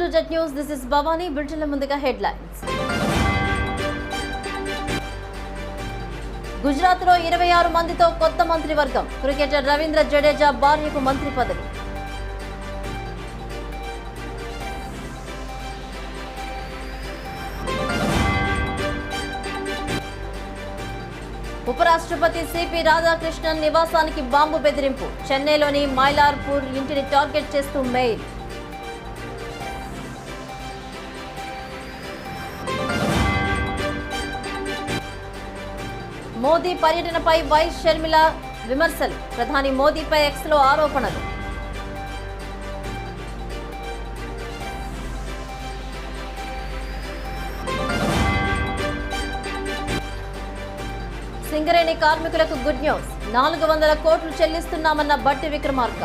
Welcome to jet news this is Bhavani. బ్రిటన్ల ముందుగా headlines గుజరాత్లో ఇరవై ఆరు మందితో కొత్త మంత్రివర్గం. క్రికెటర్ రవీంద్ర జడేజా భార్యకు మంత్రి పదవి. ఉపరాష్ట్రపతి సిపి రాధాకృష్ణన్ నివాసానికి బాంబు బెదిరింపు. చెన్నైలోని మైలార్పూర్ ఇంటిని టార్గెట్ చేస్తూ మెయిల్. మోదీ పర్యటనపై వైస్ షర్మిల విమర్శలు. ప్రధాని మోదీపై ఎక్స్లో ఆరోపణలు. సింగరేణి కార్మికులకు గుడ్ న్యూస్. నాలుగు వందల కోట్లు చెల్లిస్తున్నామన్న బట్టి విక్రమార్క.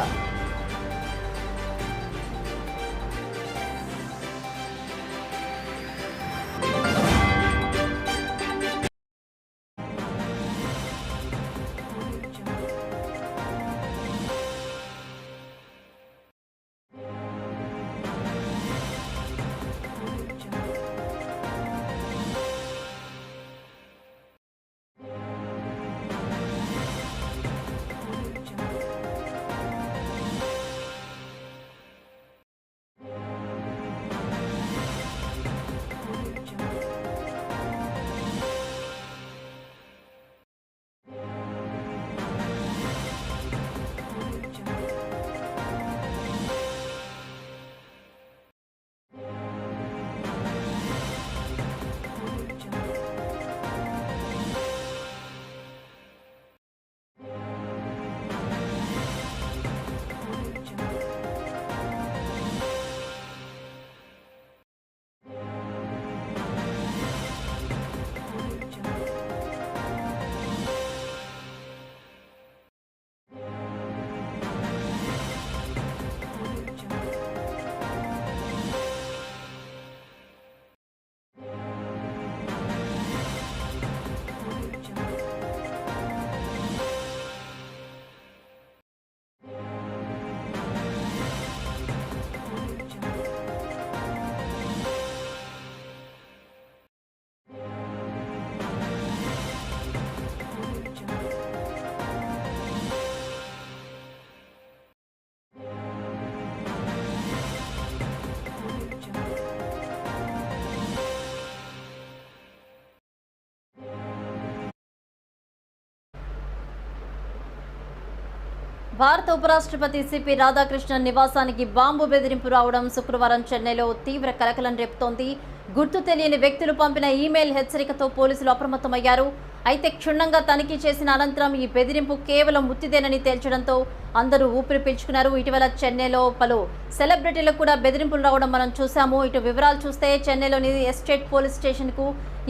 భారత ఉపరాష్ట్రపతి సిపి రాధాకృష్ణన్ నివాసానికి బాంబు బెదిరింపు రావడం శుక్రవారం చెన్నైలో తీవ్ర కలకలం రేపుతోంది. గుర్తు తెలియని వ్యక్తులు పంపిన ఈమెయిల్ హెచ్చరికతో పోలీసులు అప్రమత్తమయ్యారు. అయితే క్షుణ్ణంగా తనిఖీ చేసిన అనంతరం ఈ బెదిరింపు కేవలం ముత్తిదేనని తేల్చడంతో అందరూ ఊపిరి పీల్చుకున్నారు. ఇటీవల చెన్నైలో పలు సెలబ్రిటీలకు కూడా బెదిరింపులు రావడం మనం చూసాము ఇటు వివరాలు చూస్తే చెన్నైలోని ఎస్టేట్ పోలీస్ స్టేషన్కు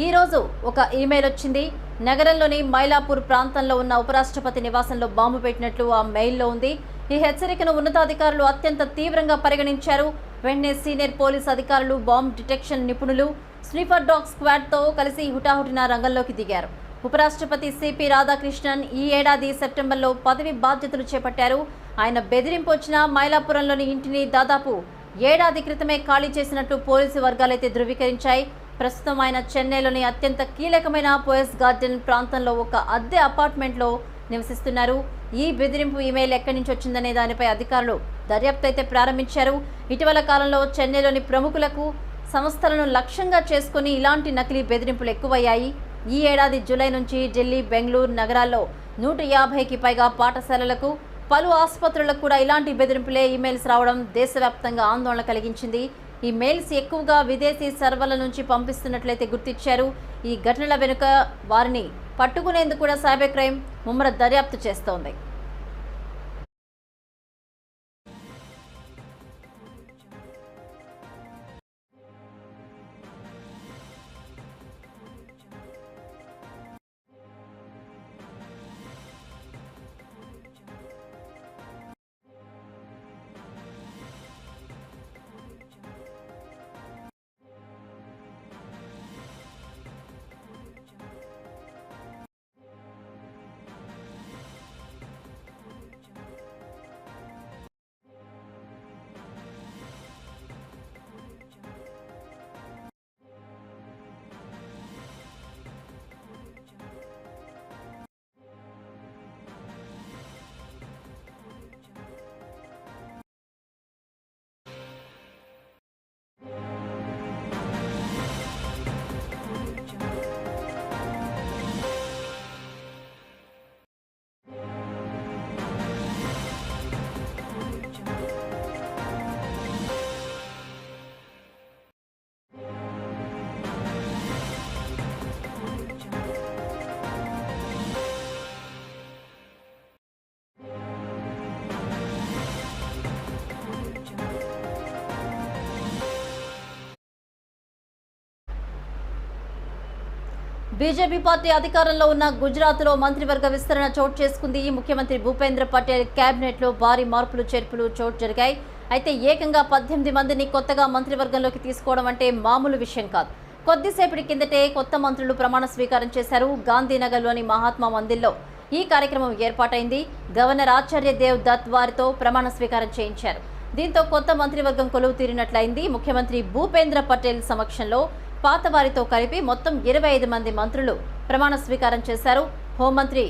ఈరోజు ఒక ఈమెయిల్ వచ్చింది. నగరంలోని మైలాపూర్ ప్రాంతంలో ఉన్న ఉపరాష్ట్రపతి నివాసంలో బాంబు పెట్టినట్లు ఆ మెయిల్లో ఉంది. ఈ హెచ్చరికను ఉన్నతాధికారులు అత్యంత తీవ్రంగా పరిగణించారు. వెంటనే సీనియర్ పోలీస్ అధికారులు బాంబ్ డిటెక్షన్ నిపుణులు స్లీపర్ డాగ్ స్క్వాడ్తో కలిసి హుటాహుటిన రంగంలోకి దిగారు. ఉపరాష్ట్రపతి సిపి రాధాకృష్ణన్ ఈ ఏడాది సెప్టెంబర్లో పదవి బాధ్యతలు చేపట్టారు. ఆయన బెదిరింపు వచ్చిన మైలాపురంలోని ఇంటిని దాదాపు ఏడాది క్రితమే ఖాళీ చేసినట్టు పోలీసు వర్గాలైతే ధృవీకరించాయి. ప్రస్తుతం ఆయన చెన్నైలోని అత్యంత కీలకమైన పోయస్ గార్డెన్ ప్రాంతంలో ఒక అద్దె అపార్ట్మెంట్లో నివసిస్తున్నారు. ఈ బెదిరింపు ఇమెయిల్ ఎక్కడి నుంచి వచ్చిందనే దానిపై అధికారులు దర్యాప్తు అయితే ప్రారంభించారు. ఇటీవల కాలంలో చెన్నైలోని ప్రముఖులకు సంస్థలను లక్ష్యంగా చేసుకుని ఇలాంటి నకిలీ బెదిరింపులు ఎక్కువయ్యాయి. ఈ ఏడాది జూలై నుంచి ఢిల్లీ బెంగళూరు నగరాల్లో నూట యాభైకి పైగా పాఠశాలలకు పలు ఆసుపత్రులకు కూడా ఇలాంటి బెదిరింపులే ఈమెయిల్స్ రావడం దేశవ్యాప్తంగా ఆందోళన కలిగించింది. ఈ మెయిల్స్ ఎక్కువగా విదేశీ సర్వర్ల నుంచి పంపిస్తున్నట్లయితే గుర్తించారు ఈ ఘటనల వెనుక వారిని పట్టుకునేందుకు కూడా సైబర్ క్రైమ్ ముమ్మర దర్యాప్తు చేస్తోంది. బీజేపీ పార్టీ అధికారంలో ఉన్న గుజరాత్లో మంత్రివర్గ విస్తరణ చోటు చేసుకుంది. ముఖ్యమంత్రి భూపేంద్ర పటేల్ కేబినెట్లో భారీ మార్పులు చేర్పులు చోటు జరిగాయి. అయితే ఏకంగా పద్దెనిమిది మందిని కొత్తగా మంత్రివర్గంలోకి తీసుకోవడం అంటే మామూలు విషయం కాదు. కొద్దిసేపటి కిందటే కొత్త మంత్రులు ప్రమాణ స్వీకారం చేశారు గాంధీనగర్లోని మహాత్మా మందిర్లో. ఈ కార్యక్రమం ఏర్పాటైంది. గవర్నర్ ఆచార్య దేవ్ దత్ వారితో ప్రమాణ స్వీకారం చేయించారు. దీంతో కొత్త మంత్రివర్గం కొలువు తీరినట్లయింది ముఖ్యమంత్రి భూపేంద్ర పటేల్ సమక్షంలో పాత వారితో కలిపి మొత్తం ఇరవై ఐదు మంది మంత్రులు ప్రమాణ స్వీకారం చేశారు. హోంమంత్రి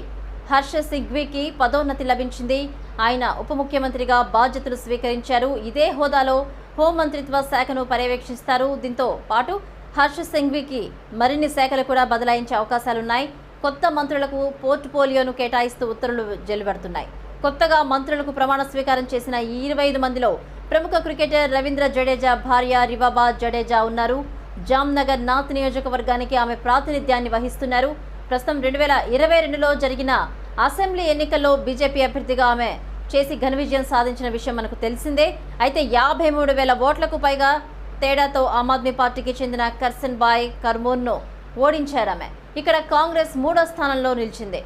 హర్ష సింఘ్వీకి పదోన్నతి లభించింది. ఆయన ఉప ముఖ్యమంత్రిగా బాధ్యతలు స్వీకరించారు. ఇదే హోదాలో హోంమంత్రిత్వ శాఖను పర్యవేక్షిస్తారు. దీంతో పాటు హర్ష సింఘ్వీకి మరిన్ని శాఖలు కూడా బదలాయించే అవకాశాలున్నాయి. కొత్త మంత్రులకు పోర్ట్ఫోలియోను కేటాయిస్తూ ఉత్తర్వులు వెలువడుతున్నాయి. కొత్తగా మంత్రులకు ప్రమాణ స్వీకారం చేసిన ఈ ఇరవై ఐదు మందిలో ప్రముఖ క్రికెటర్ రవీంద్ర జడేజా భార్య రివాబా జడేజా ఉన్నారు. జామ్నగర్ నార్త్ నియోజకవర్గానికి ఆమె ప్రాతినిధ్యాన్ని వహిస్తున్నారు. ప్రస్తుతం రెండు వేల ఇరవై రెండులో జరిగిన అసెంబ్లీ ఎన్నికల్లో బీజేపీ అభ్యర్థిగా ఆమె చేసి ఘన విజయం సాధించిన విషయం మనకు తెలిసిందే. అయితే యాభై మూడు వేల ఓట్లకు పైగా తేడాతో ఆమ్ ఆద్మీ పార్టీకి చెందిన కర్సన్ బాయ్ కర్మూర్ను ఓడించారామె ఇక్కడ కాంగ్రెస్ మూడో స్థానంలో నిలిచింది.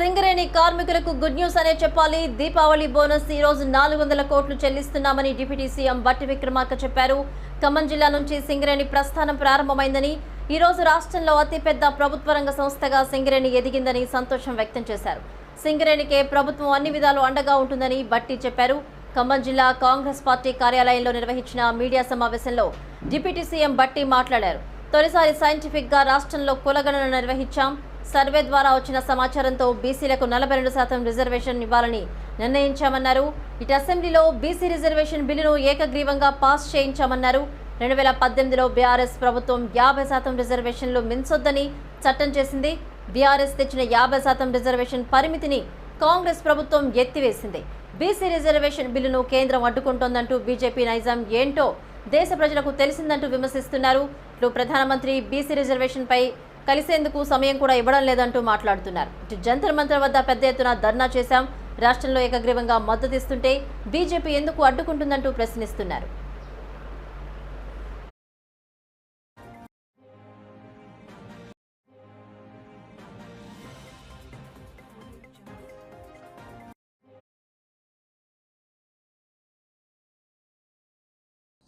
సింగరేణి కార్మికులకు గుడ్ న్యూస్ అనే చెప్పాలి. దీపావళి బోనస్ ఈ రోజు నాలుగు వందల కోట్లు చెల్లిస్తున్నామని డిప్యూటీ సీఎం బట్టి విక్రమార్క చెప్పారు. ఖమ్మం జిల్లా నుంచి సింగరేణి ప్రస్థానం ప్రారంభమైందని ఈ రోజు రాష్ట్రంలో అతిపెద్ద ప్రభుత్వ రంగ సంస్థగా సింగరేణి ఎదిగిందని సంతోషం వ్యక్తం చేశారు. సింగరేణికే ప్రభుత్వం అన్ని విధాలు అండగా ఉంటుందని బట్టి చెప్పారు. ఖమ్మం జిల్లా కాంగ్రెస్ పార్టీ కార్యాలయంలో నిర్వహించిన మీడియా సమావేశంలో డిప్యూటీ సీఎం బట్టి మాట్లాడారు. తొలిసారి సైంటిఫిక్గా రాష్ట్రంలో కులగణన నిర్వహించాం. సర్వే ద్వారా వచ్చిన సమాచారంతో బీసీలకు నలభై రెండు శాతం రిజర్వేషన్ ఇవ్వాలని నిర్ణయించామన్నారు. ఇటు అసెంబ్లీలో బీసీ రిజర్వేషన్ బిల్లును ఏకగ్రీవంగా పాస్ చేయించామన్నారు. రెండు వేల పద్దెనిమిదిలో బీఆర్ఎస్ ప్రభుత్వం యాభై శాతం రిజర్వేషన్లు మించొద్దని చట్టం చేసింది. బీఆర్ఎస్ తెచ్చిన యాభై శాతం రిజర్వేషన్ పరిమితిని కాంగ్రెస్ ప్రభుత్వం ఎత్తివేసింది. బీసీ రిజర్వేషన్ బిల్లును కేంద్రం అడ్డుకుంటోందంటూ బీజేపీ నైజాం ఏంటో దేశ ప్రజలకు తెలిసిందంటూ విమర్శిస్తున్నారు. ఇప్పుడు ప్రధానమంత్రి బీసీ రిజర్వేషన్పై కలిసేందుకు సమయం కూడా ఇవ్వడం లేదంటూ మాట్లాడుతున్నారు. ఇటు జంతర్ మంతర్ వద్ద పెద్ద ఎత్తున ధర్నా చేశాం. రాష్ట్రంలో ఏకగ్రీవంగా మద్దతిస్తుంటే బీజేపీ ఎందుకు అడ్డుకుంటుందంటూ ప్రశ్నిస్తున్నారు.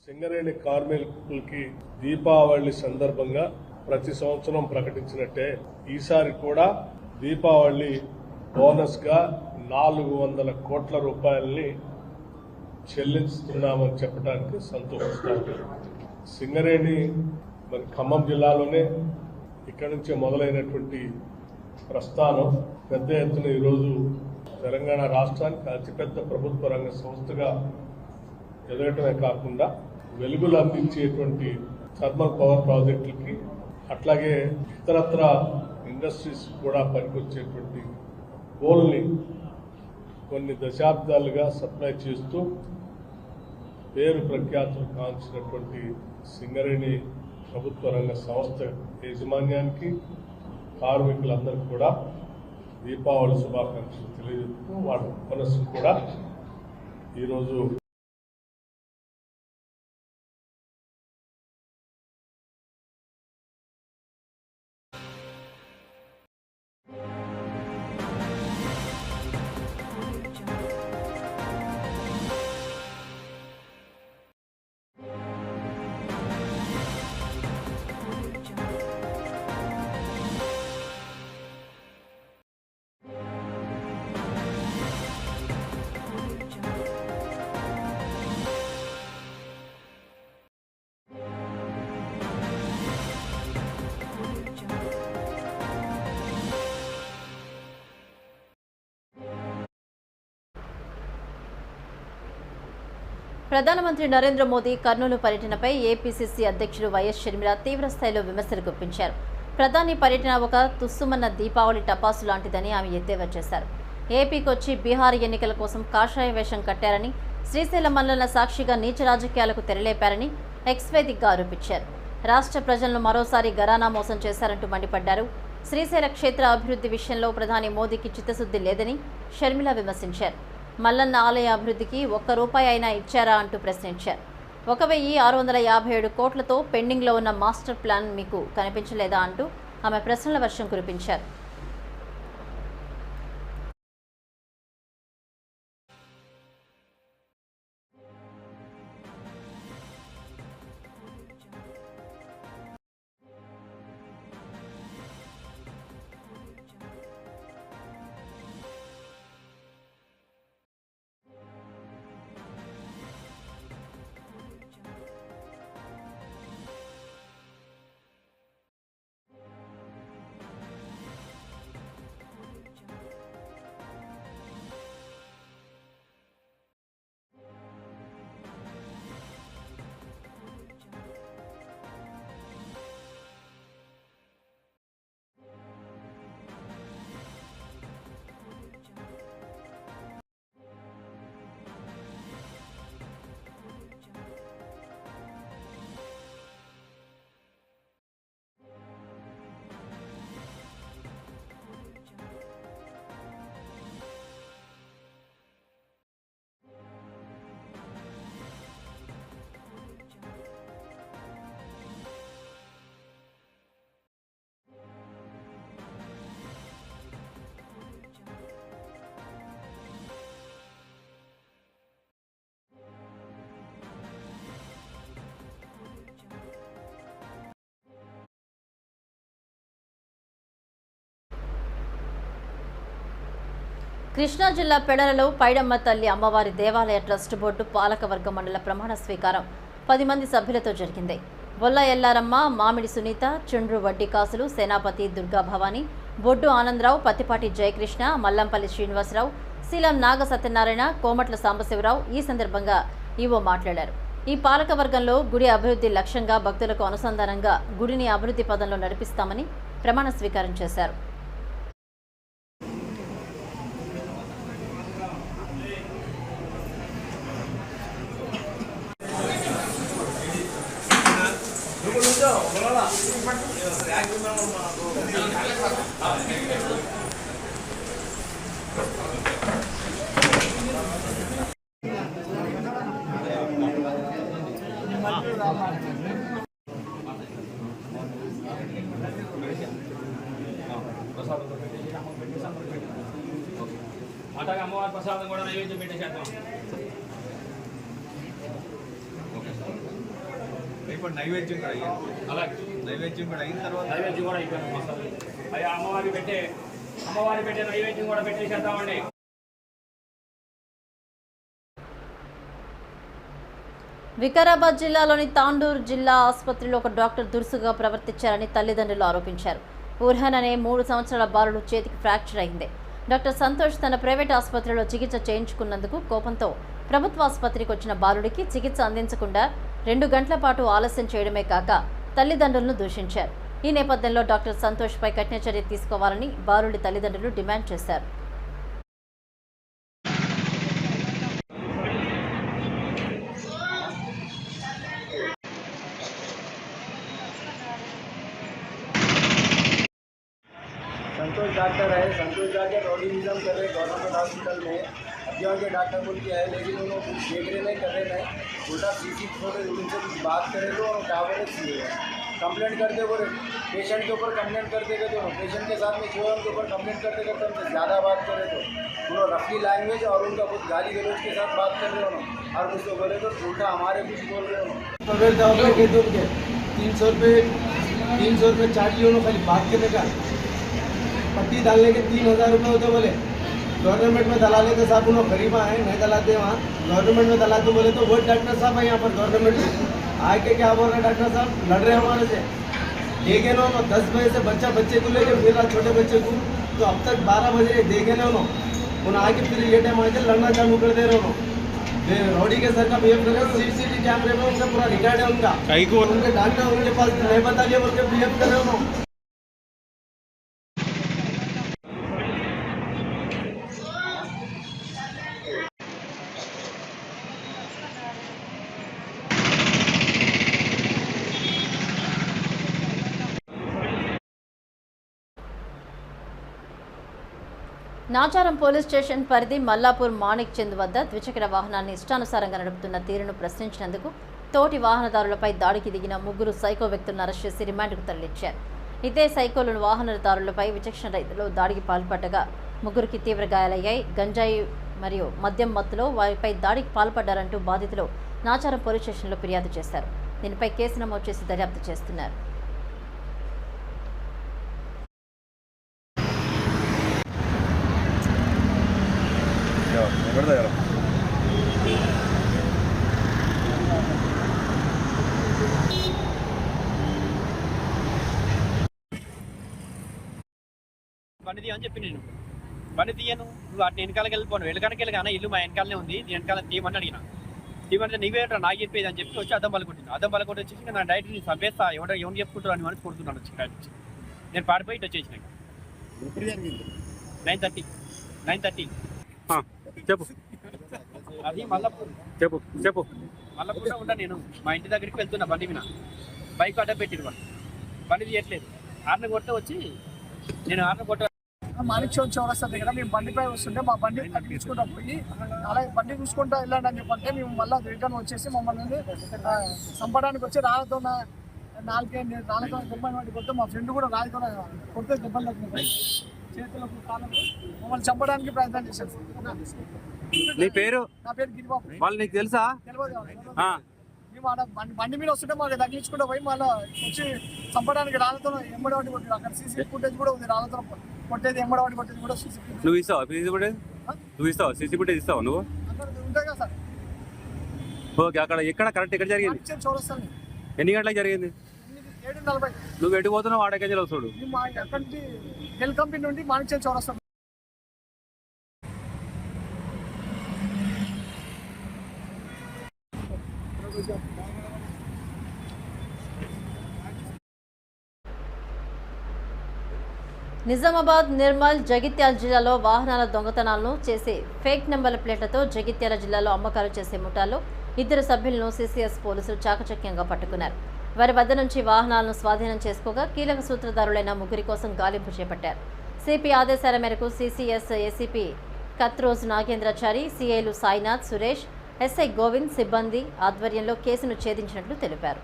సింగరేణి కార్మికులకి దీపావళి సందర్భంగా ప్రతి సంవత్సరం ప్రకటించినట్టే ఈసారి కూడా దీపావళి బోనస్గా నాలుగు వందల కోట్ల రూపాయలని చెల్లిస్తున్నామని చెప్పడానికి సంతోషిస్తాను. సింగరేణి మరి ఖమ్మం జిల్లాలోనే ఇక్కడి నుంచే మొదలైనటువంటి ప్రస్థానం పెద్ద ఎత్తున ఈరోజు తెలంగాణ రాష్ట్రానికి అతిపెద్ద ప్రభుత్వ రంగ సంస్థగా ఎదగటమే కాకుండా వెలుగులు అందించేటువంటి థర్మల్ పవర్ ప్రాజెక్టులకి అట్లాగే ఇతరత్ర ఇండస్ట్రీస్ కూడా పనికొచ్చేటువంటి కోల్ని కొన్ని దశాబ్దాలుగా సప్లై చేస్తూ పేరు ప్రఖ్యాతులు కాల్చినటువంటి సింగరేణి ప్రభుత్వ రంగ సంస్థ యాజమాన్యానికి కార్మికులందరికీ కూడా దీపావళి శుభాకాంక్షలు తెలియజేస్తూ వాళ్ళ మనస్సు కూడా ఈరోజు ప్రధానమంత్రి నరేంద్ర మోదీ కర్నూలు పర్యటనపై ఏపీసీసీ అధ్యక్షుడు వైఎస్ షర్మిల తీవ్రస్థాయిలో విమర్శలు గుప్పించారు. ప్రధాని పర్యటన ఒక తుస్సుమన్న దీపావళి టపాసు లాంటిదని ఆమె ఎద్దేవా చేశారు. ఏపీకి వచ్చి బీహార్ ఎన్నికల కోసం కాషాయ వేషం కట్టారని శ్రీశైలం మండల సాక్షిగా నీచ రాజకీయాలకు తెరలేపారని ఎక్స్వేదిక్గా ఆరోపించారు. రాష్ట్ర ప్రజలను మరోసారి గరానా మోసం చేశారంటూ మండిపడ్డారు. శ్రీశైల క్షేత్ర అభివృద్ధి విషయంలో ప్రధాని మోదీకి చిత్తశుద్ధి లేదని షర్మిల విమర్శించారు. మల్లన్న ఆలయ అభివృద్ధికి ఒక్క రూపాయి అయినా ఇచ్చారా అంటూ ప్రశ్నించారు. ఒక వెయ్యి ఆరు వందల యాభై ఏడు కోట్లతో పెండింగ్లో ఉన్న మాస్టర్ ప్లాన్ మీకు కనిపించలేదా అంటూ ఆమె ప్రశ్నల వర్షం కురిపించారు. కృష్ణా జిల్లా పెడలలో పైడమ్మ తల్లి అమ్మవారి దేవాలయ ట్రస్ట్ బోర్డు పాలకవర్గ మండల ప్రమాణ స్వీకారం. పది మంది సభ్యులతో జరిగింది. బొల్ల ఎల్లారమ్మ మామిడి సునీత చుండ్రు వడ్డీ కాసులు సేనాపతి దుర్గా భవాని బొడ్డు ఆనందరావు పత్తిపాటి జయకృష్ణ మల్లంపల్లి శ్రీనివాసరావు శీలం నాగ సత్యనారాయణ కోమట్ల సాంబశివరావు ఈ సందర్భంగా ఈవో మాట్లాడారు. ఈ పాలకవర్గంలో గుడి అభివృద్ధి లక్ష్యంగా భక్తులకు అనుసంధానంగా గుడిని అభివృద్ధి పదంలో నడిపిస్తామని ప్రమాణ స్వీకారం చేశారు. అట్లాగే అమ్మవారి ప్రసాదం కూడా నైవేద్యం పెట్టేసేద్దాం ఇప్పుడు నైవేద్యం కూడా అయ్యింది అలాగే. నైవేద్యం కూడా అయిన తర్వాత నైవేద్యం కూడా అయిపోయింది అయ్యా అమ్మవారి పెట్టే అమ్మవారి పెట్టే నైవేద్యం కూడా పెట్టేసేద్దామండి వికారాబాద్ జిల్లాలోని తాండూరు జిల్లా ఆసుపత్రిలో ఒక డాక్టర్ దురుసుగా ప్రవర్తించారని తల్లిదండ్రులు ఆరోపించారు. ఉర్హన్ అనే మూడు సంవత్సరాల బాలుడు చేతికి ఫ్రాక్చర్ అయింది. డాక్టర్ సంతోష్ తన ప్రైవేట్ ఆసుపత్రిలో చికిత్స చేయించుకున్నందుకు కోపంతో ప్రభుత్వ ఆసుపత్రికి వచ్చిన బాలుడికి చికిత్స అందించకుండా రెండు గంటల పాటు ఆలస్యం చేయడమే కాక తల్లిదండ్రులను దూషించారు. ఈ నేపథ్యంలో డాక్టర్ సంతోష్పై కఠిన చర్య తీసుకోవాలని బాలుడి తల్లిదండ్రులు డిమాండ్ చేశారు. संतोष डॉक्टर है संतोष कर रहे गवर्नमेंट हॉस्पिटल में अभियान के डॉक्टर बोल के आए लेकिन उन्होंने कुछ देख रहे नहीं, कर रहे नहीं। उल्टा सीसी छोटे उनसे कुछ बात करे तो क्या बोले कंप्लेंट करते बोले। पेशेंट के ऊपर कंप्लेंट करते गए तो पेशेंट के साथ में जो है उनके ऊपर कंप्लेंट करते करते उनसे ज़्यादा बात करे तो उन्होंने रफली लैंग्वेज और उनका कुछ गाली गलौज के साथ बात कर रहे हो और कुछ तो बोले तो उल्टा हमारे कुछ बोल रहे हो पवेल के दूर के तीन सौ रुपये, तीन सौ रुपये चार्ज लिया खाली बात करने का। पट्टी डालने के तीन हज़ार रुपये होते बोले। गवर्नमेंट में दलाले के साथ उन्होंने गरीबा है नहीं दलाते वहाँ। गवर्नमेंट में दलाते बोले तो वो डॉक्टर साहब है यहाँ पर गवर्नमेंट में। आके क्या बोल रहे हैं डॉक्टर साहब? लड़ रहे हैं हमारे से। देखे ना उन्होंने दस बजे से बच्चा बच्चे को लेकर फिर छोटे बच्चे को। तो अब तक बारह बजे देखे ना उन्होंने उन्होंने आके फिर ये टाइम आके लड़ना चालू कर दे रहे उन्होंने ये रोडी के सर का बिहेव कर रहे हैं सीसीटीवी कैमरे में उनका पूरा रिकॉर्ड है उनका। उनके डॉक्टर उनके पास नहीं बता लिया बोल के बिहेव कर रहे हैं उन्होंने నాచారం పోలీస్ స్టేషన్ పరిధి మల్లాపూర్ మాణిక్ చంద్ వద్ద ద్విచక్ర వాహనాన్ని ఇష్టానుసారంగా నడుపుతున్న తీరును ప్రశ్నించినందుకు తోటి వాహనదారులపై దాడికి దిగిన ముగ్గురు సైకో వ్యక్తులను అరెస్ట్ చేసి రిమాండ్కు తరలించారు. ఇదే సైకోలను వాహనదారులపై విచక్షణ రైతులు దాడికి పాల్పడ్డగా ముగ్గురికి తీవ్ర గాయాలయ్యాయి. గంజాయి మరియు మద్యం మత్తులో వారిపై దాడికి పాల్పడ్డారంటూ బాధితులు నాచారం పోలీస్ స్టేషన్లో ఫిర్యాదు చేశారు. దీనిపై కేసు నమోదు చేసి దర్యాప్తు చేస్తున్నారు. బండి తీయని చెప్పి నేను. బండి తీయను నువ్వు అటు వెనకాలకి వెళ్ళిపోను. వెనకాలకి వెళ్ళి కానీ ఇల్లు మా వెనకాలనే ఉంది. నీ వెనకాల తీయమని అడిగిన. తీయమంటే నీవేంట్రా నాకు చెప్పేది అని చెప్పి వచ్చి అద్దం పలుకుంటుంది అద్దం పలుకుంటే వచ్చేసి నా డైరెక్ట్ నేను చంపేస్తా. ఎవడో ఎవరు చెప్పుకుంటారు అని మనసు కొడుతున్నాను వచ్చి నుంచి. నేను పాడిపోయి ఇటు వచ్చేసిన నైన్ థర్టీ. Nine thirty. చెప్పు. అది మల్లపూర్. చెప్పు చెప్పు. మల్లపూర్లో ఉంటా నేను. మా ఇంటి దగ్గరికి వెళ్తున్నా బండి మీద. బైక్ అడ్డ పెట్టిరు వాళ్ళు. బండి తీయట్లేదు. ఆర్న కొడితే వచ్చి నేను ఆర్న కొట్ట మాణిక్ చౌక్ చౌరస్తా దగ్గర మేము బండిపై వస్తుంటే మా బండి తగ్గించుకుంటా పోయి అలాగే బండి చూసుకుంటా వెళ్ళండి అని చెప్పంటే మేము మళ్ళీ రిటర్న్ వచ్చేసి మమ్మల్ని చంపడానికి వచ్చి రాళ్ళతో నా- నాలుగే రాళ్ళతో దెబ్బలు పట్టి కొడితే మా ఫ్రెండ్ కూడా రాళ్ళతో కొడితే దెబ్బలు తగ్గినాయి చేతులకు కాళ్ళకు మమ్మల్ని చంపడానికి ప్రయత్నం చేశారు. నీ పేరు? నా పేరు గిరిబాబు. వాళ్ళు నీకు తెలుసా? తెలియదు బండి బండి మీద వస్తుంటే మాకు తగ్గించుకుంటూ పోయి మళ్ళీ వచ్చి చంపడానికి రాళ్ళతో ఎంబడవాటి కొట్టారు అక్కడ సీసీ ఫుటేజ్ కూడా ఉంది రాళ్ళతో కొట్టేది కొట్టేది కూడా సీసీ ఫుటేజ్ నువ్వు ఇస్తావా? సీసీ ఫుటేజ్ నువ్వు ఇస్తావా? సీసీ ఫుటేజ్ ఇస్తావా నువ్వు? ఉంటాయి కదా సార్. ఓకే అక్కడ ఎక్కడ? కరెక్ట్ ఎక్కడ జరిగింది? చౌరస్తాను ఎన్ని గంటలకు జరిగింది? ఏడు నలభై. నువ్వు ఎటు పోతున్నావు? ఆడకేజీ వస్తాడు ఇది మా హెల్ కంపెనీ నుండి మాణిక్యం చౌరస్తాం నిజామాబాద్ నిర్మల్ జగిత్యాల జిల్లాలో వాహనాల దొంగతనాలను చేసే ఫేక్ నెంబర్ల ప్లేట్లతో జగిత్యాల జిల్లాలో అమ్మకాలు చేసే ముఠాలో ఇద్దరు సభ్యులను సీసీఎస్ పోలీసులు చాకచక్యంగా పట్టుకున్నారు. వారి వద్ద నుంచి వాహనాలను స్వాధీనం చేసుకోగా కీలక సూత్రధారులైన ముగ్గురి కోసం గాలింపు చేపట్టారు. సిపి ఆదేశాల మేరకు సీసీఎస్ ఏసీపీ కత్రోజ్ నాగేంద్రాచారి సిఐలు సాయినాథ్ సురేష్ ఎస్ఐ గోవింద్ సిబ్బంది ఆధ్వర్యంలో కేసును ఛేదించినట్లు తెలిపారు.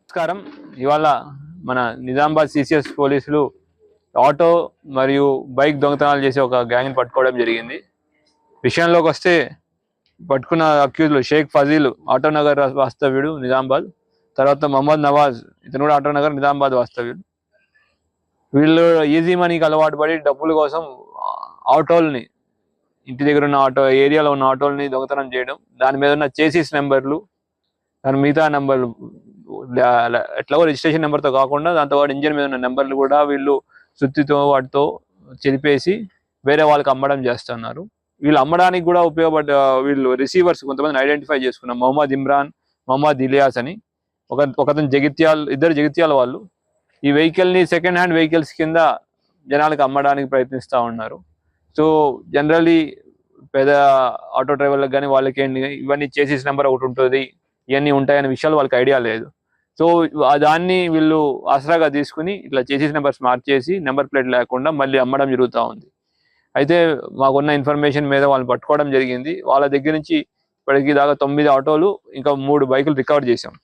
నమస్కారం. ఇవాళ మన నిజామాబాద్ సిసిఎస్ పోలీసులు ఆటో మరియు బైక్ దొంగతనాలు చేసే ఒక గ్యాంగ్ని పట్టుకోవడం జరిగింది. విషయంలోకి వస్తే పట్టుకున్న అక్యూజ్లు షేక్ ఫజీల్ ఆటో నగర్ వాస్తవ్యుడు నిజామాబాద్ తర్వాత మహమ్మద్ నవాజ్ ఇతను కూడా ఆటో నగర్ నిజామాబాద్ వాస్తవ్యుడు. వీళ్ళు ఈజీ మనీకి అలవాటు పడి డబ్బుల కోసం ఆటోల్ని ఇంటి దగ్గర ఉన్న ఆటో ఏరియాలో ఉన్న ఆటోలని దొంగతనం చేయడం దాని మీద ఉన్న చేసిస్ నెంబర్లు దాని మిగతా నెంబర్లు ఎట్లాగో రిజిస్ట్రేషన్ నెంబర్తో కాకుండా దాంతో పాటు ఇంజిన్ మీద ఉన్న నెంబర్లు కూడా వీళ్ళు సుత్తితో వాటితో చెరిపేసి వేరే వాళ్ళకి అమ్మడం చేస్తున్నారు. వీళ్ళు అమ్మడానికి కూడా ఉపయోగపడ్డ వీళ్ళు రిసీవర్స్ కొంతమంది ఐడెంటిఫై చేసుకున్నారు. మొహమ్మద్ ఇమ్రాన్ మొహమ్మద్ ఇలియాస్ అని. ఒక ఒకతను జగిత్యాల్ ఇద్దరు జగిత్యాల వాళ్ళు. ఈ వెహికల్ని సెకండ్ హ్యాండ్ వెహికల్స్ కింద జనాలకు అమ్మడానికి ప్రయత్నిస్తూ ఉన్నారు. సో జనరలీ పెద్ద ఆటో డ్రైవర్లకు కానీ వాళ్ళకి ఇవన్నీ చేసేసి నెంబర్ ఒకటి ఉంటుంది ఇవన్నీ ఉంటాయనే విషయాలు వాళ్ళకి ఐడియా లేదు. సో దాన్ని వీళ్ళు ఆసరాగా తీసుకుని ఇట్లా చేసేసి నెంబర్స్ మార్చేసి నెంబర్ ప్లేట్ లేకుండా మళ్ళీ అమ్మడం జరుగుతూ ఉంది. అయితే మాకున్న ఇన్ఫర్మేషన్ మీద వాళ్ళని పట్టుకోవడం జరిగింది. వాళ్ళ దగ్గర నుంచి ఇప్పటికి దాకా తొమ్మిది ఆటోలు ఇంకా మూడు బైకులు రికవర్ చేశాం.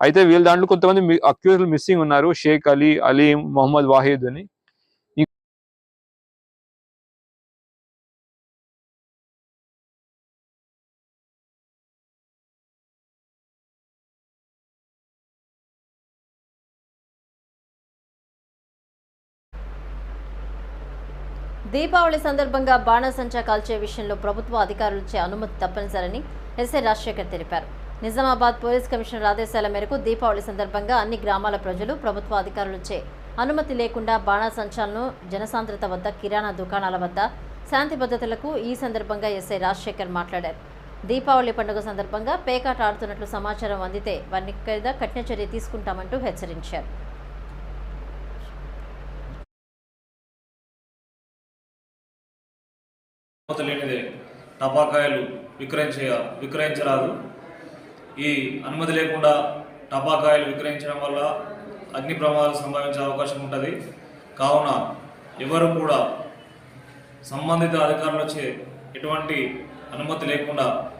అయితే వీళ్ళ దాంట్లో కొంతమంది అక్యూజ్లు మిస్సింగ్ ఉన్నారు. షేక్ అలీ అలీం మొహమ్మద్ వాహిద్ అని. దీపావళి సందర్భంగా బాణసంచా కాల్చే విషయంలో ప్రభుత్వ అధికారులచే అనుమతి తప్పనిసరని ఎస్ఐ రాజశేఖర్ తెలిపారు. నిజామాబాద్ పోలీస్ కమిషనర్ ఆదేశాల మేరకు దీపావళి సందర్భంగా అన్ని గ్రామాల ప్రజలు ప్రభుత్వ అధికారులచే అనుమతి లేకుండా బాణాసంచాలను జనసాంద్రత వద్ద కిరాణా దుకాణాల వద్ద శాంతి భద్రతలకు ఈ సందర్భంగా ఎస్ఐ రాజశేఖర్ మాట్లాడారు. దీపావళి పండుగ సందర్భంగా పేకాట ఆడుతున్నట్లు సమాచారం అందితే వారిని మీద కఠిన చర్య తీసుకుంటామంటూ హెచ్చరించారు. లేనిదే టపాకాయలు విక్రయించ విక్రయించరాదు. ఈ అనుమతి లేకుండా టపాకాయలు విక్రయించడం వల్ల అగ్ని ప్రమాదాలు సంభవించే అవకాశం ఉంటుంది. కావున ఎవరు కూడా సంబంధిత అధికారులచే ఎటువంటి అనుమతి లేకుండా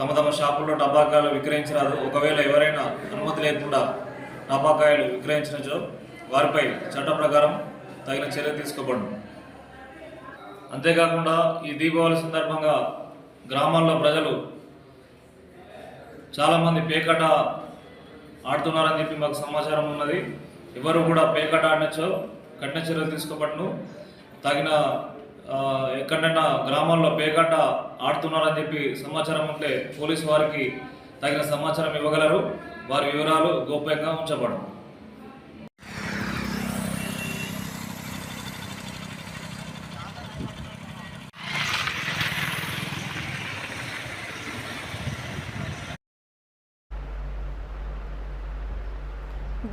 తమ తమ షాపుల్లో టపాకాయలు విక్రయించరాదు. ఒకవేళ ఎవరైనా అనుమతి లేకుండా టపాకాయలు విక్రయించినచో వారిపై చట్ట ప్రకారం తగిన చర్య తీసుకోబడును. అంతేకాకుండా ఈ దీపావళి సందర్భంగా గ్రామాల్లో ప్రజలు చాలామంది పేకట ఆడుతున్నారని చెప్పి మాకు సమాచారం ఉన్నది. ఎవరు కూడా పేకట ఆడినచ్చో కఠిన చర్యలు తీసుకోబడును. తగిన ఎక్కడైనా గ్రామాల్లో పేకట ఆడుతున్నారని చెప్పి సమాచారం ఉంటే పోలీసు వారికి తగిన సమాచారం ఇవ్వగలరు. వారి వివరాలు గోప్యంగా ఉంచబడను.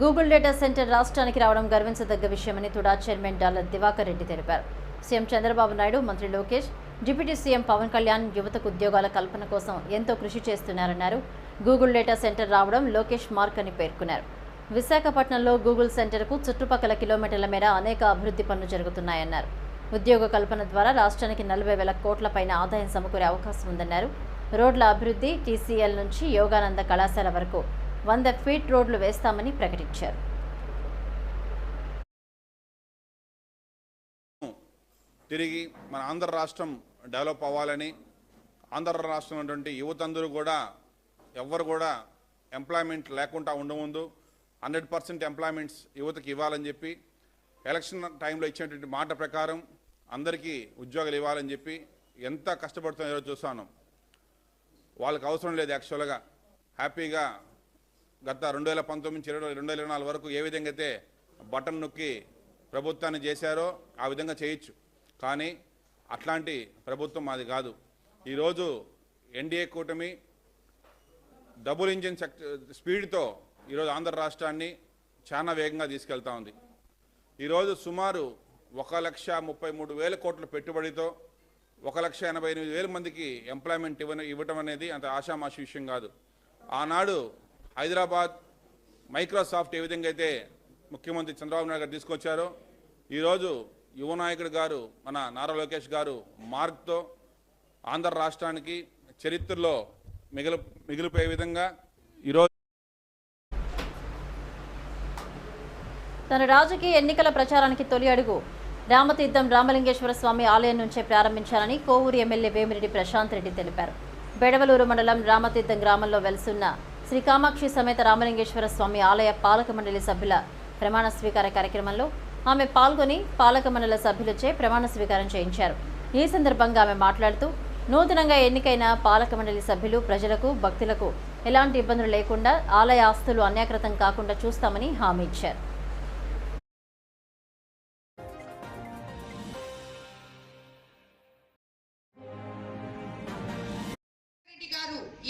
గూగుల్ డేటా సెంటర్ రాష్ట్రానికి రావడం గర్వించదగ్గ విషయమని తుడా చైర్మన్ డాలర్ దివాకర్ రెడ్డి తెలిపారు. సీఎం చంద్రబాబు నాయుడు మంత్రి లోకేష్ డిప్యూటీ సీఎం పవన్ కళ్యాణ్ యువతకు ఉద్యోగాల కల్పన కోసం ఎంతో కృషి చేస్తున్నారన్నారు. గూగుల్ డేటా సెంటర్ రావడం లోకేష్ మార్క్ అని పేర్కొన్నారు. విశాఖపట్నంలో గూగుల్ సెంటర్కు చుట్టుపక్కల కిలోమీటర్ల మేర అనేక అభివృద్ధి పనులు జరుగుతున్నాయన్నారు. ఉద్యోగ కల్పన ద్వారా రాష్ట్రానికి నలభై వేల కోట్ల పైన ఆదాయం సమకూరే అవకాశం ఉందన్నారు. రోడ్ల అభివృద్ధి టీసీఎల్ నుంచి యోగానంద కళాశాల వరకు వంద ఫీట్ రోడ్లు వేస్తామని ప్రకటించారు. తిరిగి మన ఆంధ్ర రాష్ట్రం డెవలప్ అవ్వాలని ఆంధ్ర రాష్ట్రం ఉన్నటువంటి యువత అందరూ కూడా ఎవ్వరు కూడా ఎంప్లాయ్మెంట్ లేకుండా ఉండముందు హండ్రెడ్ పర్సెంట్ ఎంప్లాయ్మెంట్స్ యువతకి ఇవ్వాలని చెప్పి ఎలక్షన్ టైంలో ఇచ్చినటువంటి మాట ప్రకారం అందరికీ ఉద్యోగాలు ఇవ్వాలని చెప్పి ఎంత కష్టపడుతుందో చూసాను చూస్తాను. వాళ్ళకి అవసరం లేదు యాక్చువల్గా. హ్యాపీగా గత రెండు వేల పంతొమ్మిది నుంచి ఇరవై రెండు వేల ఇరవై నాలుగు వరకు ఏ విధంగా అయితే బటన్ నొక్కి ప్రభుత్వాన్ని చేశారో ఆ విధంగా చేయొచ్చు. కానీ అట్లాంటి ప్రభుత్వం మాది కాదు. ఈరోజు ఎన్డీఏ కూటమి డబుల్ ఇంజిన్ సెక్ స్పీడ్తో ఈరోజు ఆంధ్ర రాష్ట్రాన్ని చాలా వేగంగా తీసుకెళ్తా ఉంది. ఈరోజు సుమారు ఒక లక్ష ముప్పై మూడు వేల కోట్ల పెట్టుబడితో ఒక లక్ష ఎనభై ఎనిమిది వేల మందికి ఎంప్లాయ్మెంట్ ఇవ్వ ఇవ్వటం అనేది అంత ఆషామాషి విషయం కాదు. ఆనాడు హైదరాబాద్ మైక్రోసాఫ్ట్ ఏ విధంగా అయితే ముఖ్యమంత్రి చంద్రబాబు నాయుడు గారు తీసుకొచ్చారో ఈరోజు యువ నాయకుడు గారు మన నారా లోకేష్ గారు మార్క్తో ఆంధ్ర రాష్ట్రానికి చరిత్రలో మిగిలి మిగిలిపోయే విధంగా ఈరోజు తన రాజకీయ ఎన్నికల ప్రచారానికి తొలి అడుగు రామతీర్థం రామలింగేశ్వర స్వామి ఆలయం నుంచే ప్రారంభించాలని కోవూరు ఎమ్మెల్యే వేమిరెడ్డి ప్రశాంత్ రెడ్డి తెలిపారు. బెడవలూరు మండలం రామతీర్థం గ్రామంలో వెలుసున్న శ్రీ కామాక్షి సమేత రామలింగేశ్వర స్వామి ఆలయ పాలక మండలి సభ్యుల ప్రమాణ స్వీకార కార్యక్రమంలో ఆమె పాల్గొని పాలక మండల సభ్యులచే ప్రమాణ స్వీకారం చేయించారు. ఈ సందర్భంగా ఆమె మాట్లాడుతూ నూతనంగా ఎన్నికైన పాలక మండలి సభ్యులు ప్రజలకు భక్తులకు ఎలాంటి ఇబ్బందులు లేకుండా ఆలయ ఆస్తులు అన్యాకృతం కాకుండా చూస్తామని హామీ ఇచ్చారు.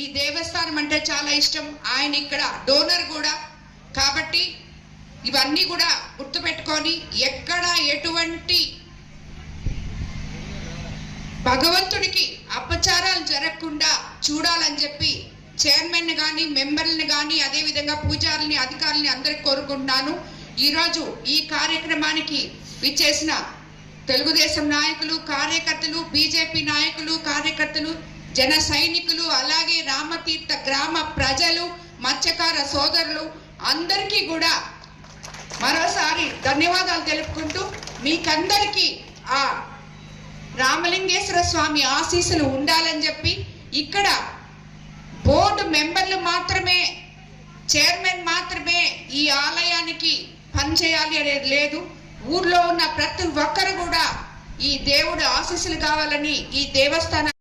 ఈ దేవస్థానం అంటే చాలా ఇష్టం. ఆయన ఇక్కడ డోనర్ కూడా. కాబట్టి ఇవన్నీ కూడా గుర్తుపెట్టుకొని ఎక్కడ ఎటువంటి భగవంతుడికి అపచారాలు జరగకుండా చూడాలని చెప్పి చైర్మన్ కానీ మెంబర్ని కానీ అదేవిధంగా పూజారుల్ని అధికారుల్ని అందరికి కోరుకుంటున్నాను. ఈరోజు ఈ కార్యక్రమానికి విచ్చేసిన తెలుగుదేశం నాయకులు కార్యకర్తలు బీజేపీ నాయకులు కార్యకర్తలు జన సైనికులు అలాగే రామతీర్థ గ్రామ ప్రజలు మత్స్యకార సోదరులు అందరికీ కూడా మరోసారి ధన్యవాదాలు తెలుపుకుంటూ మీకందరికీ ఆ రామలింగేశ్వర స్వామి ఆశీస్సులు ఉండాలని చెప్పి ఇక్కడ బోర్డు మెంబర్లు మాత్రమే చైర్మన్ మాత్రమే ఈ ఆలయానికి పనిచేయాలి అనేది లేదు. ఊర్లో ఉన్న ప్రతి ఒక్కరు కూడా ఈ దేవుడు ఆశీస్సులు కావాలని ఈ దేవస్థానం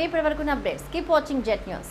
ఇవి ఇప్పటివరకు updates keep watching jet news